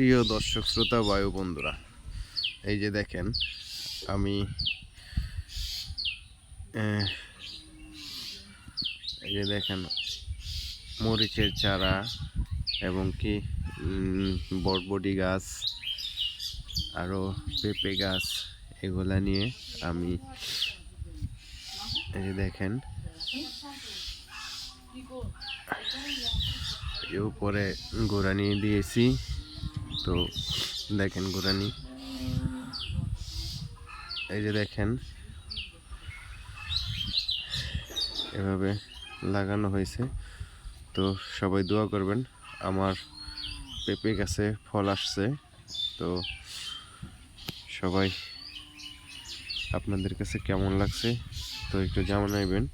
প্রিয় দর্শক শ্রোতা বায়ু বন্ধুরা এই যে দেখেন আমি এই যে দেখেন মরিচের চারা এবং কি উম, বরবটি গাছ আরও পেঁপে গাছ এগুলা নিয়ে আমি এই যে দেখেন উপরে নিয়ে দিয়েছি। তো দেখেন গোড়ানি এই যে দেখেন, এভাবে লাগানো হয়েছে। তো সবাই দোয়া করবেন, আমার পেঁপে গাছে ফল আসছে। তো সবাই আপনাদের কাছে কেমন লাগছে, তো একটু জানাইবেন।